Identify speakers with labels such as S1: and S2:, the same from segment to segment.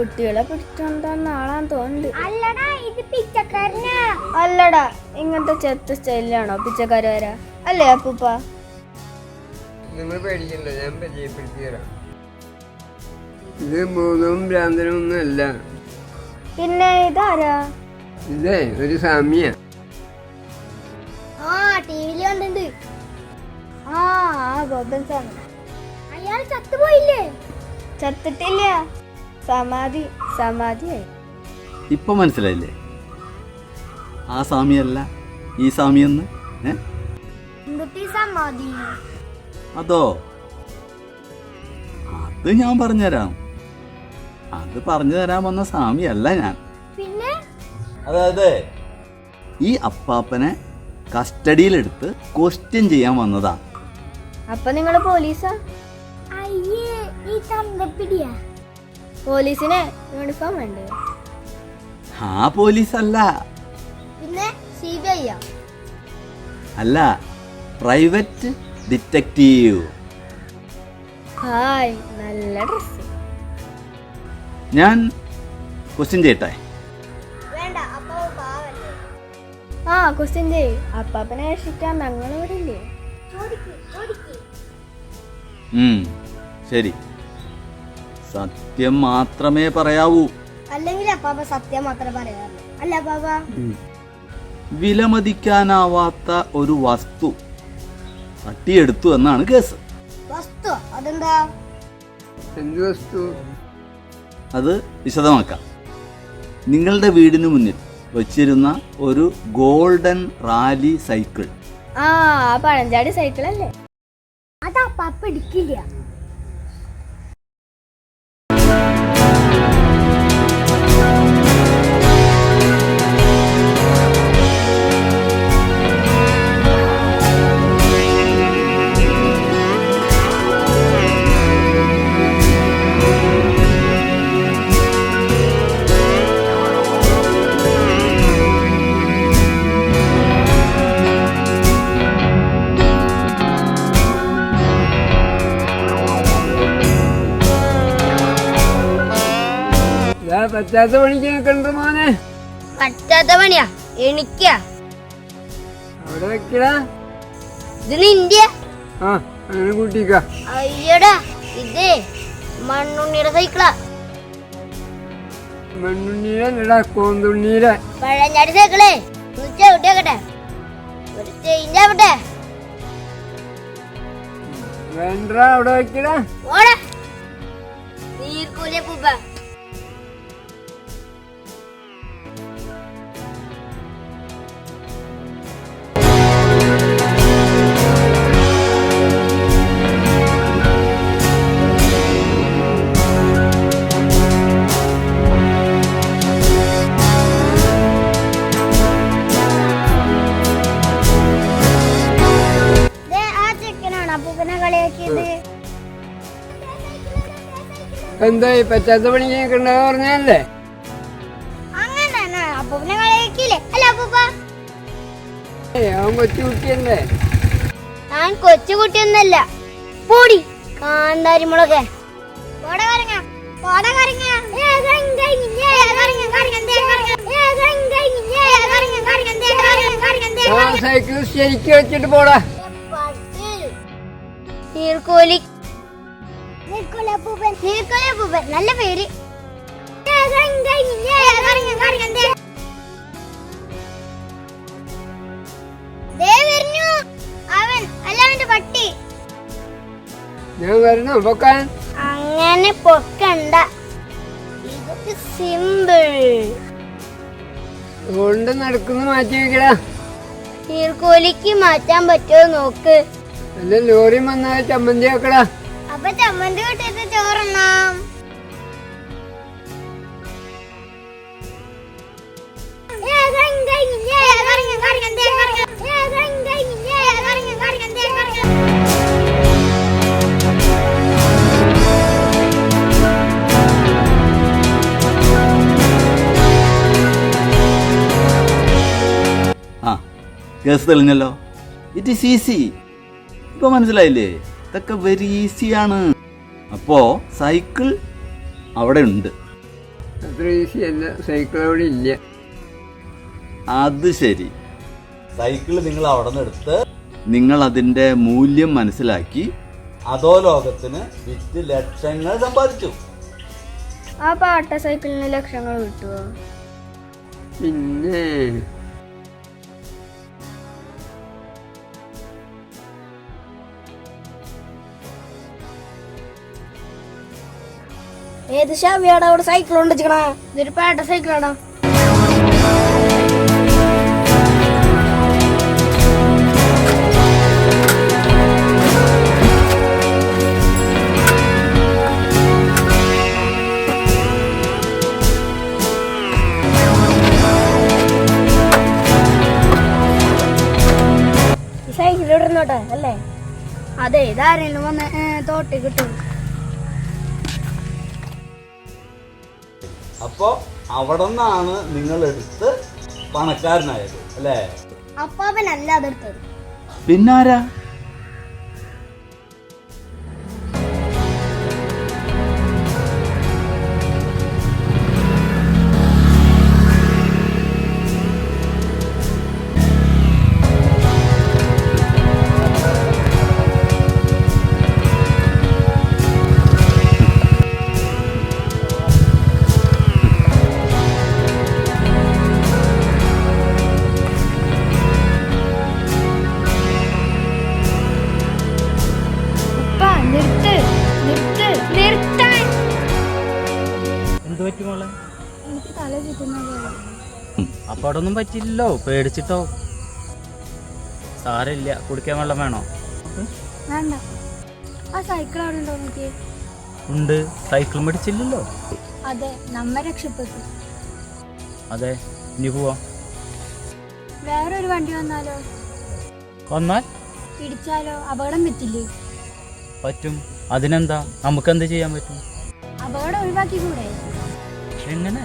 S1: കുട്ടികളെ പിടിച്ചോണ്ടാന്ന് ആളാന്ന് തോന്നുന്നുണ്ട്.
S2: അല്ലടാ ഇത് പിച്ചക്കാരനാ.
S1: അല്ലടാ ഇങ്ങനത്തെ ചെത്ത സ്റ്റൈലാണോ പിച്ചക്കാര് വരാ? അല്ലേ അപ്പൂപ്പ?
S3: നിങ്ങൾ പേടിക്കണ്ട ഞാൻ പരിചയപ്പെടുത്തി തരാം ഇത് മൂന്നും ഭ്രാന്തനൊന്നും അല്ല
S1: പിന്നെ ഇതാരാ?
S3: ഇതേ ഒരു സാമ്യ
S2: ആ ടിവിയിൽ കണ്ടിട്ടുണ്ട്.
S1: ആ ആ ഗോപൻ ആണ്
S2: അയാൾ ചത്തുപോയില്ലേ?
S1: ചത്തിട്ടില്ല. സമാധി സമാധിയായി
S4: ഇപ്പൊ മനസ്സിലായില്ലേ? ആ സ്വാമിയല്ല ഈ സ്വാമിയെന്ന്
S2: സമാധി?
S4: അതോ? അത് ഞാൻ പറഞ്ഞുതരാം. അത് പറഞ്ഞു തരാൻ വന്ന സ്വാമിയല്ല ഞാൻ.
S2: പിന്നെ?
S4: അതായത് ഈ അപ്പാപ്പനെ കസ്റ്റഡിയിലെടുത്ത് ക്വസ്റ്റ്യൻ ചെയ്യാൻ വന്നതാ.
S1: അപ്പൊ നിങ്ങൾ പോലീസാ?
S2: അയ്യേ ഈ തന്തപ്പിടിയാ.
S1: പോലീസിന് യൂണിഫോം വേണ്ടേ
S4: ആ പോലീസ് അല്ല
S2: പിന്നെ സി ബി ഐ
S4: അല്ല പ്രൈവറ്റ് ഡിറ്റക്റ്റീവ്
S1: ഹായ് നല്ല ഡ്രസ്
S4: ഞാൻ ക്വസ്റ്റ്യൻ ചെയ്യട്ടെ?
S2: വേണ്ട
S1: ആ ക്വസ്റ്റ്യൻ ചെയ് അപ്പാപ്പനെ രക്ഷിക്കാൻ ഞങ്ങളിവിടെ ഇല്ലേ?
S4: ശരി. സത്യം മാത്രമേ പറയാവൂ.
S2: അല്ലെങ്കിൽ അപ്പാപ്പ സത്യം മാത്രമേ പറയാറുള്ളൂ അല്ല അപ്പാപ്പ?
S4: വിലമതിക്കാനാവാത്ത ഒരു വസ്തു തട്ടിയെടുത്തു എന്നാണ് കേസ്.
S2: വസ്തു? അതെന്താ?
S3: എന്ത് വസ്തു?
S4: അത് വിശദമാക്കാം. നിങ്ങളുടെ വീടിന് മുന്നിൽ വച്ചിരുന്ന ഒരു ഗോൾഡൻ റാലി സൈക്കിൾ.
S1: ആ ആ പഴഞ്ചാടി സൈക്കിൾ അല്ലേ
S2: അതാ പപ്പ എടുക്കില്ല.
S3: പറ്റാത്ത പണിക്ക് നിൽക്കണ്ട മോനെ.
S2: പറ്റാത്ത പണിയാ. എനിക്കാ
S3: അവിടെ വെക്കടാ.
S2: ഇത് നിന്റെ.
S3: ആ അങ്ങനെ കൂട്ടിക്ക.
S2: അയ്യടാ ഇതേ മണ്ണുണ്ണിയുടെ സൈക്കിളാ.
S3: മണ്ണുണ്ണീരല്ലടാ കോന്തുണ്ണീര
S2: പഴഞ്ഞാടി സൈക്കിളേ. ചവിട്ടിയാക്കട്ടെ ഒരു ചേഞ്ച് ആവട്ടെ.
S3: വേണ്ട അവിടെ വെക്കടാ.
S2: ഓടാ. നീർക്കൂലിയ പൂപ്പ.
S3: എന്തായി പറ്റാത്ത പണിക്ക് നിൽക്കണ്ട പറഞ്ഞല്ലേ
S2: അങ്ങനെ അപ്പൂപ്പനെ കളിയാക്കിയില്ലേ അല്ല അപ്പൂപ്പ
S3: അവൻ
S2: ഞാൻ കൊച്ചുകുട്ടിയൊന്നല്ല പൊടി കാന്താരി മുളക്.
S3: സൈക്കിൾ ശരിക്ക് വെച്ചിട്ട് പോടാ
S2: നീർക്കോലി നല്ല പേര്. അവൻ അല്ല അവന്റെ പട്ടി.
S3: ഞാൻ വരണോ പൊക്കാൻ.
S2: അങ്ങനെ പൊക്കണ്ട. ഇതൊക്കെ സിമ്പിൾ.
S3: കൊണ്ട് നടക്കുന്ന മാറ്റി വെക്കടാ.
S2: നീർക്കോലിക്ക് മാറ്റാൻ പറ്റുമോ നോക്ക്.
S3: അല്ല ലോറി വന്നാൽ ചമ്മന്തി വെക്കടാ
S2: അപ്പൊ ചമ്മന്തി കൂട്ടിയിട്ട് ചോറുണ്ണാം.
S4: ആ കേസ് തെളിഞ്ഞല്ലോ. ഇറ്റ് ഈസ് ഈസി ഇപ്പൊ മനസ്സിലായില്ലേ? ഇതൊക്കെ വെരി ഈസിയാണ് അപ്പോ സൈക്കിൾ അവിടെ ഉണ്ട്.
S3: അത്ര ഈസി അല്ല. സൈക്കിൾ അവിടെ ഇല്ല.
S4: അത് ശരി. സൈക്കിൾ നിങ്ങൾ അവിടെ നിന്ന് എടുത്ത് നിങ്ങൾ അതിന്റെ മൂല്യം മനസ്സിലാക്കി. അതോ ലോകത്തിന് വിറ്റ് ലക്ഷങ്ങൾ സമ്പാദിച്ചു.
S5: ആ പാട്ട സൈക്കിളിന് ലക്ഷങ്ങൾ കിട്ടുമോ
S3: പിന്നെ
S6: ഏത് ഷാവിയാടാ അവിടെ സൈക്കിൾ കൊണ്ടുവച്ചിക്കണ ഇതൊരു പേട്ട സൈക്കിളാണോ സൈക്കിൾ ഇടുന്നോട്ടെ അല്ലേ? അതെ ഇതാരെങ്കിലും വന്ന് തോട്ടി കിട്ടും.
S4: അപ്പോ അവിടെ നിന്നാണ് നിങ്ങൾ എടുത്ത് പണക്കാരനായത് അല്ലേ
S6: അപ്പാപ്പനല്ല അതെടുത്തത്.
S4: പിന്നാരാ?
S7: അപ്പൊ അവിടെ ഒന്നും പറ്റില്ലല്ലോ. പേടിച്ചിട്ടോ? സാരമില്ല. കുടിക്കാൻ വെള്ളം വേണോ?
S5: വേണ്ട. ആ സൈക്കിൾ അവിടെ ഉണ്ടോ നോക്കി
S7: ഉണ്ട്. സൈക്കിൾ മേടിച്ചില്ലല്ലോ.
S5: അതെ നമ്മ രക്ഷപ്പെട്ടു.
S7: അതെ ഇനി പോവാം.
S5: വേറൊരു വണ്ടി വന്നാലോ?
S7: വന്നാൽ?
S5: പിടിച്ചാലോ അപകടം പറ്റില്ലേ?
S7: പറ്റും. അതിനെന്താ? നമുക്ക് എന്ത് ചെയ്യാൻ പറ്റും?
S5: അപകടം ഒഴിവാക്കി കൂടെ
S7: എങ്ങനെ?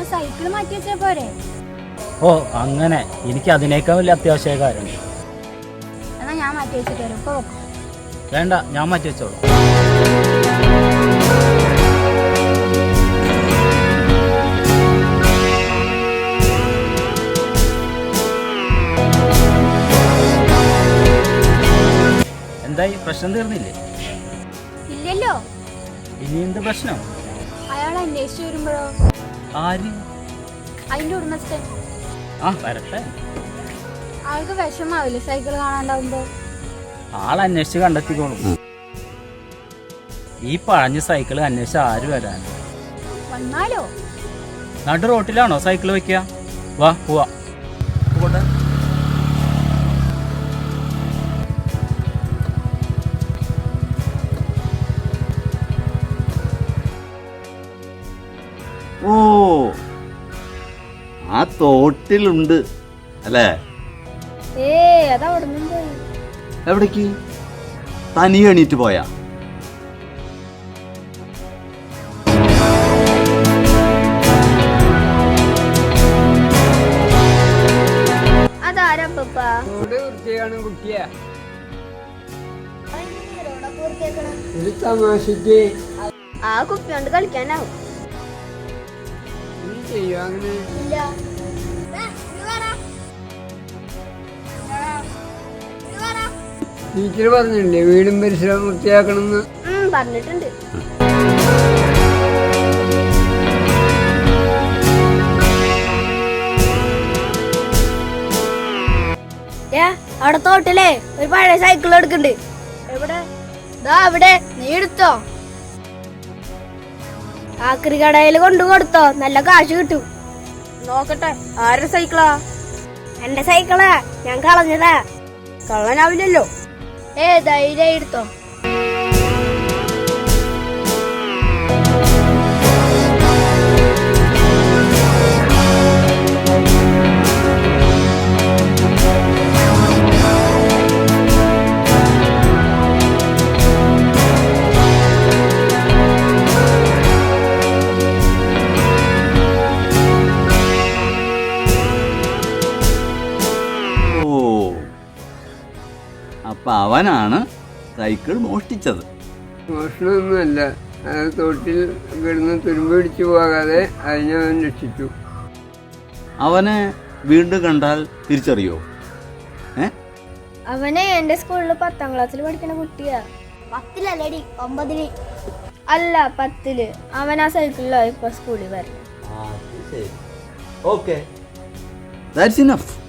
S5: ആ സൈക്കിൾ മാറ്റി വെച്ചാ പോരെ?
S7: ഓ അങ്ങനെ. എനിക്ക് അതിനേക്കാൾ വലിയ അത്യാവശ്യ കാര്യം.
S5: എന്നാ ഞാൻ മാറ്റി വെച്ചിട്ട് വരും. ഇപ്പൊ വെക്കും
S7: വേണ്ട ഞാൻ മാറ്റി വെച്ചോളൂ. എന്തായി പ്രശ്നം തീർന്നില്ലേ?
S5: ഇല്ലല്ലോ.
S7: ഇനി എന്ത് പ്രശ്നം?
S5: അയാൾ അന്വേഷിച്ചു വരുമ്പോഴോ?
S7: ആര്?
S5: അതിന്റെ ഉടമസ്ഥൻ.
S7: ആ വരട്ടെ.
S5: ആൾക്ക് വിഷമാവില്ലേ സൈക്കിൾ കാണാണ്ടാവുമ്പോ?
S7: ആൾ അന്വേഷിച്ച് കണ്ടെത്തിക്കോളും. ഈ പഴഞ്ഞ സൈക്കിൾ അന്വേഷിച്ച് ആര് വരാൻ
S5: വന്നാലോ?
S7: നടു റോട്ടിലാണോ സൈക്കിൾ വെക്കുക വാ പോവാ.
S4: തോട്ടിലുണ്ട്. അല്ലേ? എവിടേക്ക്? തനി എണീറ്റ് പോയാ.
S5: ആ കുപ്പി കൊണ്ട് കളിക്കാനാവും.
S3: ചെയ്യോ അങ്ങനെ? ടീച്ചർ പറഞ്ഞില്ലേ വീടും പരിസരവും വൃത്തിയാക്കണമെന്ന്.
S5: പറഞ്ഞിട്ടുണ്ട്.
S6: അവിടെ തോട്ടില്ലേ ഒരു പഴയ സൈക്കിൾ എടുക്കണ്ട്
S5: എവിടെ?
S6: ദാ അവിടെ നീ എടുത്തോ? ആക്രി കടയിൽ കൊണ്ടു കൊടുത്തോ നല്ല കാശ് കിട്ടും.
S5: നോക്കട്ടെ ആരുടെ സൈക്കിളാ
S6: എന്റെ സൈക്കിളാ ഞാൻ കളഞ്ഞതാ.
S5: കള്ളനാവില്ലല്ലോ.
S6: ഏ ധൈര്യം എടുത്തോ
S4: അവനാണ് സൈക്കിൾ മോഷ്ടിച്ചത്.
S3: മോഷണമൊന്നുമല്ല. അത് തോട്ടിൽ കിടന്ന് തുരുമ്പിടിച്ചു പോകാതെ അതിനെ അവൻ രക്ഷിച്ചു.
S4: അവനെ വീണ്ടും കണ്ടാൽ തിരിച്ചറിയോ? ഏ?
S1: അവനെ എന്റെ സ്കൂളിൽ പത്താം ക്ലാസ്സിൽ പഠിക്കുന്ന കുട്ടിയാ.
S2: പത്തിലല്ലേടി ഒമ്പതിൽ.
S1: അല്ല പത്തിൽ. അവൻ ആ സൈക്കിളിലോ ഇപ്പൊ സ്കൂളിൽ വരണം.
S4: ഓക്കെ. That's enough